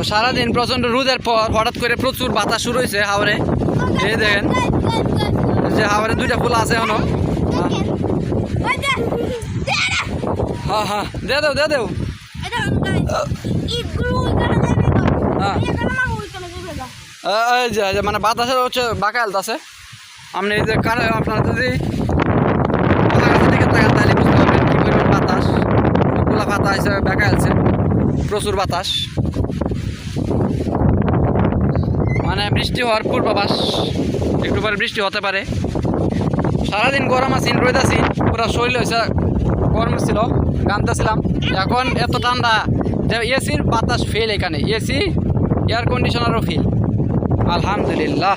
তো সারাদিন প্রচণ্ড রোদের পর হঠাৎ করে প্রচুর বাতাস শুরু হয়েছে হাওড়ে এই দেখেন যে হাওড়ে দুইটা ফুল আছে এখনও। হ্যাঁ হ্যাঁ দে দে দেও। হ্যাঁ। মানে বাতাসের হচ্ছে বাঁকা আছে আপনি এই যে আপনার যদি তাহলে বুঝতে বাতাস। বাতাস বাঁকা প্রচুর বাতাস। মানে বৃষ্টি হওয়ার পূর্বাভাস, একটু পরে বৃষ্টি হতে পারে। সারাদিন গরম আছি রোদ আছি পুরো শরীর হয়েছে গরম ছিল, গামতেছিলাম। এখন এত ঠান্ডা যে এসির বাতাস ফেল এখানে। এসি এয়ার কন্ডিশনারও ফেল আলহামদুলিল্লাহ,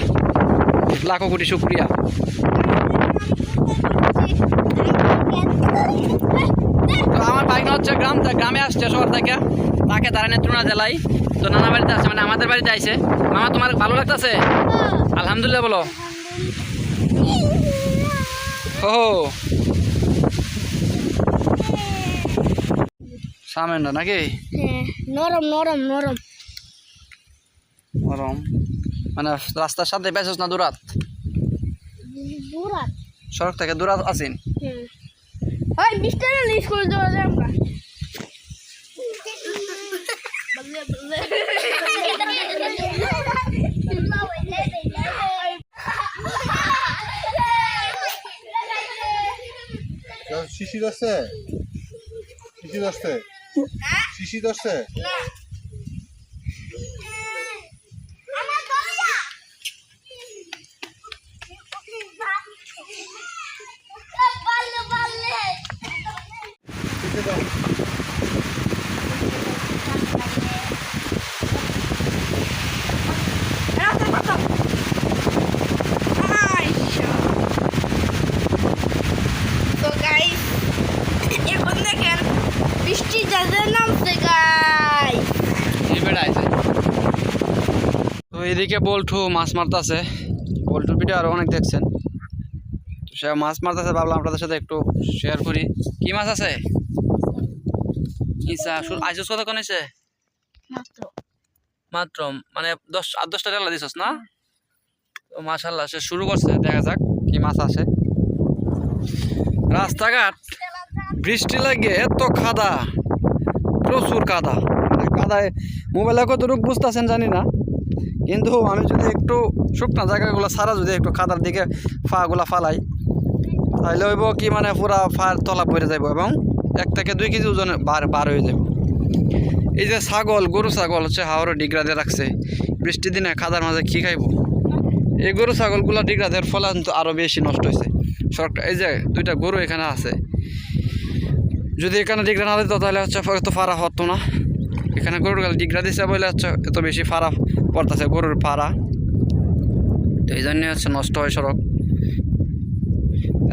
লাখো কোটি শুক্রিয়া। আমার বাইক হচ্ছে গ্রাম, গ্রামে আসছে শহর থেকে, তাকে তারা নেত্রুনা জেলায়। তো নানা বাড়িতে আসছে মানে আমাদের বাড়িতে আইছে। মামা তোমার ভালো লাগতেছে? আলহামদুলিল্লাহ বলো। ও সামনে নাকি? নরম নরম নরম। গরম মানে রাস্তার সাথে বেসস না দূরাত? দূরাত? সড়ক থেকে দূরাত আছেন? ওই বিশটা লিস্ট করে দেওয়া যায় আমরা। শিশি ধরছে শিশি ধরছে শিশি ধরছে শিশি দাও। তো গাইস এখন দেখেন বৃষ্টি যাদের নামছে গাইস এই বেড়া আছে তো এদিকে বল্টু মাছ মারতেছে। বল্টুর ভিডিও আরও অনেক দেখছেন। সে মাছ মারতেছে ভাবলাম আপনাদের সাথে একটু শেয়ার করি। কি মাছ আছে? ইসা আইসুস কত কোন হয়েছে? মাত্র। মানে দশ আট দশটা টেলা দিছস না? তো মাশাল্লাহ সে শুরু করছে দেখা যাক কি মাছ আছে রাস্তাঘাট বৃষ্টি লাগে এত কাদা। প্রচুর কাদা। কাদায় মোবাইলে কতটুকু বুঝতেছেন জানি না। কিন্তু আমি যদি একটু শুকনা জায়গাগুলো সারা যদি একটু কাদার দিকে ফাগুলা ফালাই, তাহলে হইব কি মানে পুরা ফার তলা পড়ে যাব এবং এক থেকে দুই কেজি ওজন বার বার হয়ে যাব এই যে ছাগল, গরু ছাগল হচ্ছে হাওড়ে ডিগরা দিয়ে রাখছে, বৃষ্টির দিনে খাদার মাঝে কি খাইব? এই গরু ছাগলগুলো ডিগরা দেওয়ার ফলে কিন্তু আরও বেশি নষ্ট হয়েছে সরকার, এই যে দুইটা গরু এখানে আছে, যদি এখানে ডিগরা না দিত তাহলে হচ্ছে এত ফাড়া হতো না। এখানে গরুর গাল ডিগরা দিছে বলে হচ্ছে এত বেশি ফাড়া পড়তেছে গরুর ফাড়া। তো এই জন্যে হচ্ছে নষ্ট হয় সড়ক।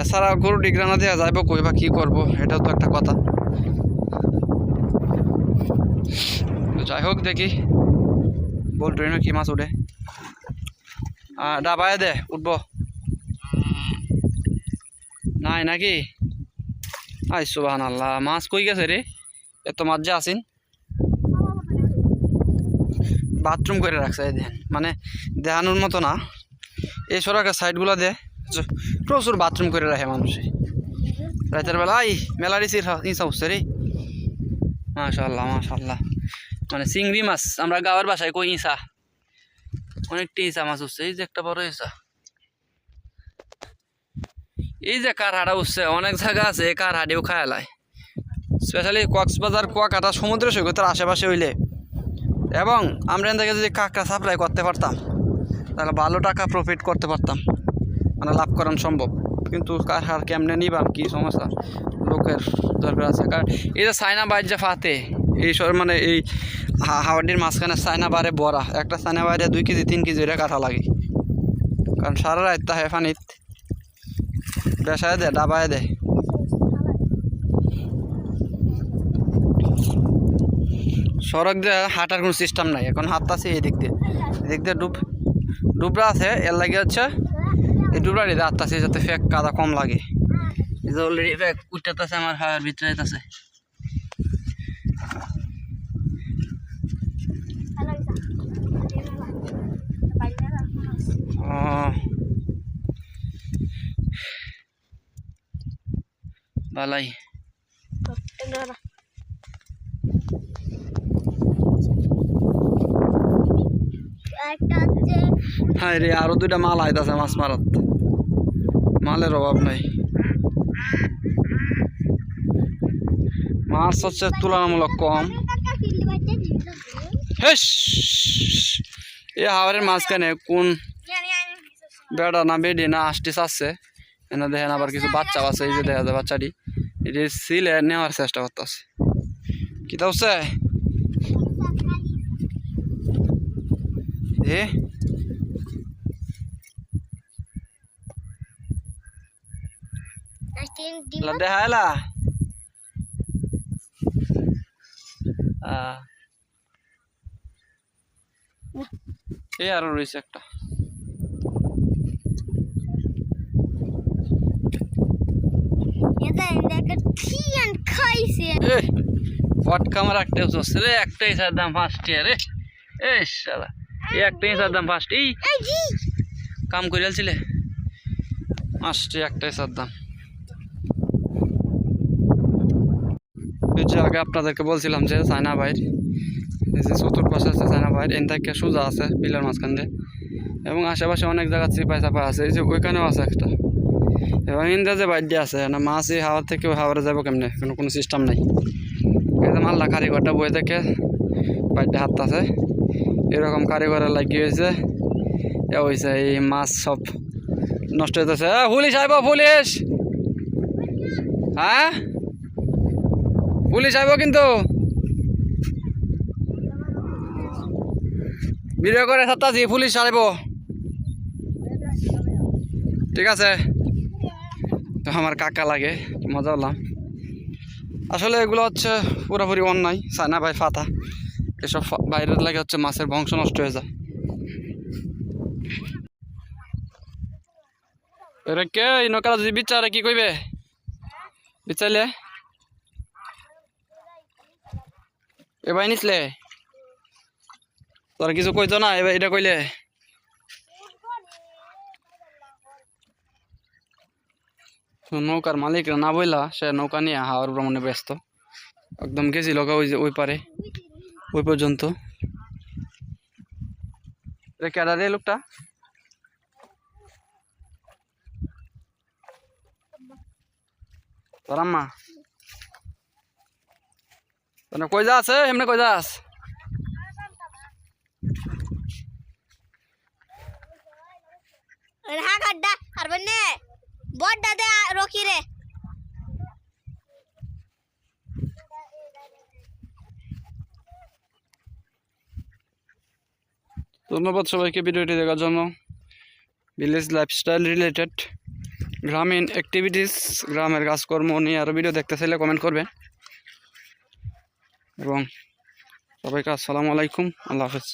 এছাড়া গরু ডিগরা না দেওয়া যাইব কই বা কী করব, এটাও তো একটা কথা। তো যাই হোক দেখি বল ট্রেনে কি মাছ উঠে। ডাবায় দে, উঠব। নাই নাকি? আই সুবাহান আল্লাহ মাছ কই গেছে রে? এত মাছ যে আসিন বাথরুম করে রাখছে, এই মানে দেখানোর মতো না। এই সরকার সাইডগুলো দে প্রচুর বাথরুম করে রাখে মানুষে। রাতের বেলা, আই মেলারি ইসা হচ্ছে রে। মাশাল্লাহ মাশাল্লাহ মানে চিংড়ি মাছ, আমরা গাঁয়ের বাসায় কই ইসা অনেকটি ইসা মাছ উঠছে, এই যে একটা বড় ইসা এই যে কার হাড়া উঠছে, অনেক জায়গা আছে কার হাড়িও খায়ালায় স্পেশালি কক্সবাজার, কুয়াকাটা, সমুদ্র সৈকতের আশেপাশে হইলে। এবং আমরা এখান থেকে যদি কাঁকড়া সাপ্লাই করতে পারতাম, তাহলে ভালো টাকা প্রফিট করতে পারতাম। মানে লাভ করানো সম্ভব। কিন্তু কার হার কেমনে নিবাম, কি সমস্যা? লোকের দরকার আছে কারণ এই যে বাইর যে ফাতে, এই সব মানে এই হাওয়াডির মাঝখানে চায়না বারে বড়া। একটা চায়না বাইরে দুই কেজি, তিন কেজি এটা কাঠা লাগে। কারণ সারা রাত তাহে ফানিত বেসায় দেয়, ডাবায় দে সড়ক দিয়ে হাঁটার কোনো সিস্টেম নাই। এখন হাঁটতেছি এই দিক দিয়ে। এদিক দিয়ে ডুব ডুবরা আছে, এর লাগে হচ্ছে এই ডুবরা দিয়ে আছে যাতে ফেক কাদা কম লাগে। এই যে অলরেডি ফেক উঠতেছে আমার হাওয়ার ভিতরে আছে। বালাই। হ্যাঁ রে, আরও দুইটা মাল আইতাছে মাছ মারাত। মালের অভাব নাই। মাছ হচ্ছে তুলনামূলক কম। এ হাওয়ারের মাঝখানে কোন বেড়া না বেডি না আষ্টি চাচ্ছে এনে দেখেন আবার কিছু বাচ্চা আছে, এই যে দেখা যায় বাচ্চাটি। এটি সিলে নেওয়ার চেষ্টা করতেছে। কি হচ্ছে এ? আজকে দেখা আহ। এই আরও রয়েছে একটা। এটা একটা একটাই স্যার দাম ফার্স্ট ইয়ার রে এ একটাই স্যার দাম ফার্স্ট এই কাম করে মাসটি একটাই স্যার দাম। আগে আপনাদেরকে বলছিলাম যে চায়না বাইর যে চতুর্পাশে আছে চায়না বাইর, এন থেকে সোজা আছে বিলের মাঝখান দিয়ে। এবং আশেপাশে অনেক জায়গা চিপাই চাপা আছে, এই যে ওইখানেও আছে একটা। এবং ইন্দা যে বাইর দিয়ে আছে, না, মাছ এই হাওয়ার থেকে ওই হাওয়ারে যাব কেমনে? কোনো কোনো সিস্টেম নাই। মাল্লা কারিগরটা বই থেকে বাইরটা হাত আছে এরকম কারিগরে লাগিয়ে হয়েছে? এ হয়েছে এই মাছ সব নষ্ট হইতেছে। পুলিশ আইব, পুলিশ! হ্যাঁ? পুলিশ আইব কিন্তু! ভিডিও করে সাতাছি পুলিশ আইব। ঠিক আছে? তো আমার কাকা লাগে, মজা হলাম। আসলে এগুলো হচ্ছে পুরোপুরি অন্যায়, সাইনা ভাই ফাতা এসব বাইরের লাগে হচ্ছে মাছের বংশ নষ্ট হয়ে যায়। এরে কে নৌকাটা যদি বিচারে, কি কইবে? বিচাইলে? এ ভাই নিসলে তোর কিছু কইতো না এবার এটা কইলে? নৌকার মালিক না বইলা, সে নৌকা নিয়ে হাওয়ার ভ্রমণে ব্যস্ত। একদম গেছিল ওই ওই পারে। ওই পর্যন্ত। রে কেডা রে লোকটা? তোর আম্মা? তোর কই যাস? এমনি কই যাস? হা গাড্ডা আর বন্নে বড়টা দে রকি রে। ধন্যবাদ সবাইকে ভিডিওটি দেখার জন্য। ভিলেজ লাইফস্টাইল রিলেটেড গ্রামীণ অ্যাক্টিভিটিস গ্রামের কাজকর্ম নিয়ে আরও ভিডিও দেখতে চাইলে কমেন্ট করবেন। এবং সবাইকে আসসালামু আলাইকুম, আল্লাহ হাফেজ।